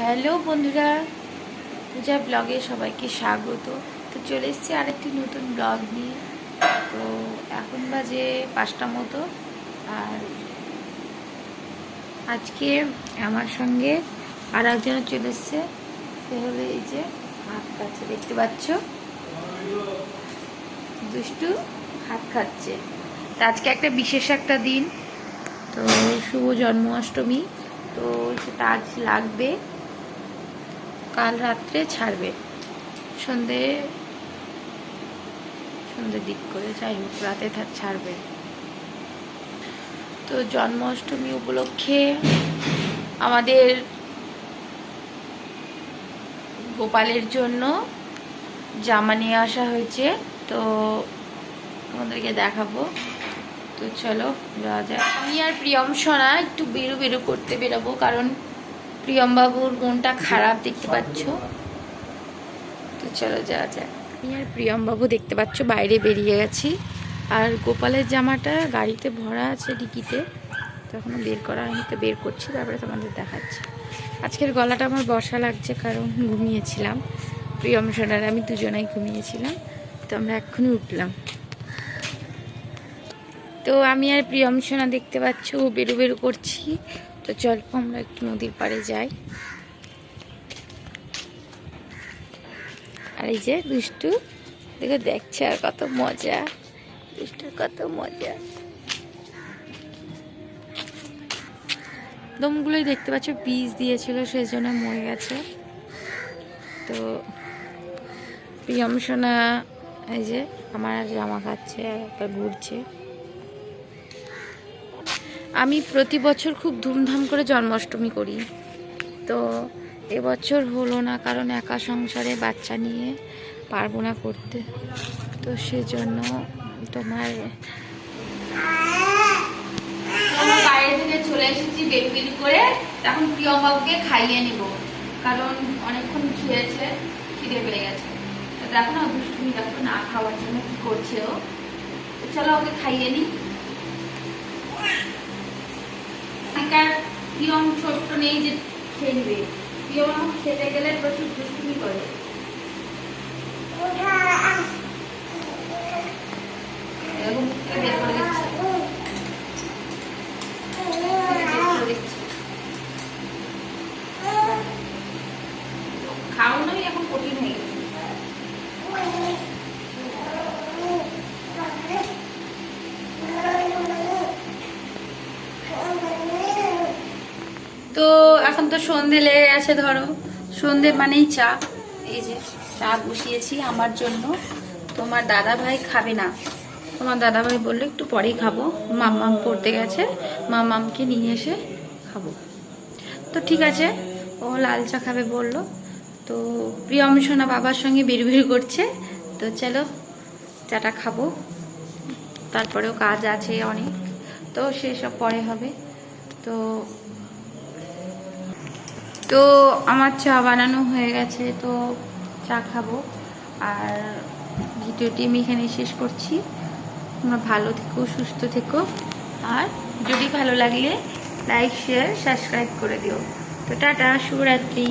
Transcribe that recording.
Hello বন্ধুরা, পূজা ব্লগে সবাইকে স্বাগত। তো চলে এসেছি আরেকটি নতুন ব্লগ নিয়ে। তো এখন বাজে পাঁচটা মতো। আর আজকে আমার সঙ্গে আর একজনও চলে এসছে। সে হলো এই যে হাত খাচ্ছে দেখতে পাচ্ছ? দুষ্টু হাত খাচ্ছে তো আজকে একটা বিশেষ একটা দিন। তো শুভ জন্মাষ্টমী। তো সেটা আজ লাগবে। কাল রাত্রে ছাড়বে। সন্ধে সন্ধ্যের দিক করে যাই হোক, রাতে ছাড়বে। তো জন্মাষ্টমী উপলক্ষে আমাদের গোপালের জন্য জামা নিয়ে আসা হয়েছে। তো তোমাদেরকে দেখাবো। তো চলো, যাওয়া যাক। আমি আর প্রিয়ম সোনা একটু বেরো বেরো করতে বেরোবো, কারণ প্রিয়ম বাবুর মনটা খারাপ দেখতে পাচ্ছ? তো চলো যাওয়া যাক। আমি আর প্রিয়ম বাবু দেখতে পাচ্ছ, বাইরে বেরিয়ে গেছি। আর গোপালের জামাটা গাড়িতে ভরা আছে ডিকিতে। তখনও বের করা আমি তো বের করছি, তারপরে তোমাদের দেখাচ্ছি। আজকের গলাটা আমার বসা লাগছে, কারণ ঘুমিয়েছিলাম। প্রিয়ম সোনার, আমি দুজনেই ঘুমিয়েছিলাম। তো আমরা এক্ষুনি উঠলাম। তো আমি আর প্রিয়ম সোনা দেখতে পাচ্ছ বেরো বেরো করছি। তো চল, আমরা একটু নদীর পাড়ে যাই। আর এই যে দুষ্টু, দেখো দেখছে আর কত মজা। দুষ্টুর কত মজা। দমগুলোই দেখতে পাচ্ছ বীজ দিয়েছিল সেই জন্য মরে গেছে। তো প্রিয়ম সোনা, এই যে আমার জামা খাচ্ছে, আর একটা ঘুরছে। আমি প্রতি বছর খুব ধুমধাম করে জন্মাষ্টমী করি। তো এবছর হলো না কারণ একা সংসারে বাচ্চা নিয়ে পারব না করতে। তো সেজন্য তোমার বাইরে থেকে চলে এসেছি বেরু করে। তখন প্রিয়মবাবুকে খাইয়ে নিব। কারণ অনেকক্ষণ খেয়েছে, খিদে পেয়ে গেছে। দেখো না, দুষ্টুমি দেখো না, খাওয়ার জন্য কি করছে ও। চলো ওকে খাইয়ে নিই। প্রিয়ম ছোট্ট নেই যে খেলবে। নিবে খেতে গেলে প্রচুর দুষ্টুমি করে এরকম করে বের করে দিচ্ছে বের করে দিচ্ছে। খাওয়ানোই এখন কঠিন হয়ে গেছে তো এখন তো সন্ধে লেগে গেছে, ধরো। সন্ধে মানেই চা। এই যে চা বসিয়েছি আমার জন্য। তোমার দাদা ভাই খাবে না। তোমার দাদা ভাই বলল, একটু পরেই খাব। মাম্মাম পড়তে গেছে। মাম্মামকে নিয়ে এসে খাব। তো ঠিক আছে, ও লাল চা খাবে বলল। তো প্রিয়ম সোনা বাবার সঙ্গে বের করছে। তো চলো, চাটা খাব। তারপরেও কাজ আছে অনেক। তো সেসব পরে হবে। তো তো আমার চা বানানো হয়ে গেছে, তো চা খাব। আর ভিডিওটি আমি এখানে শেষ করছি। তোমরা ভালো থেকো, সুস্থ থেকো। আর যদি ভালো লাগলে লাইক শেয়ার সাবস্ক্রাইব করে দিও। তো টাটা, শুভরাত্রি।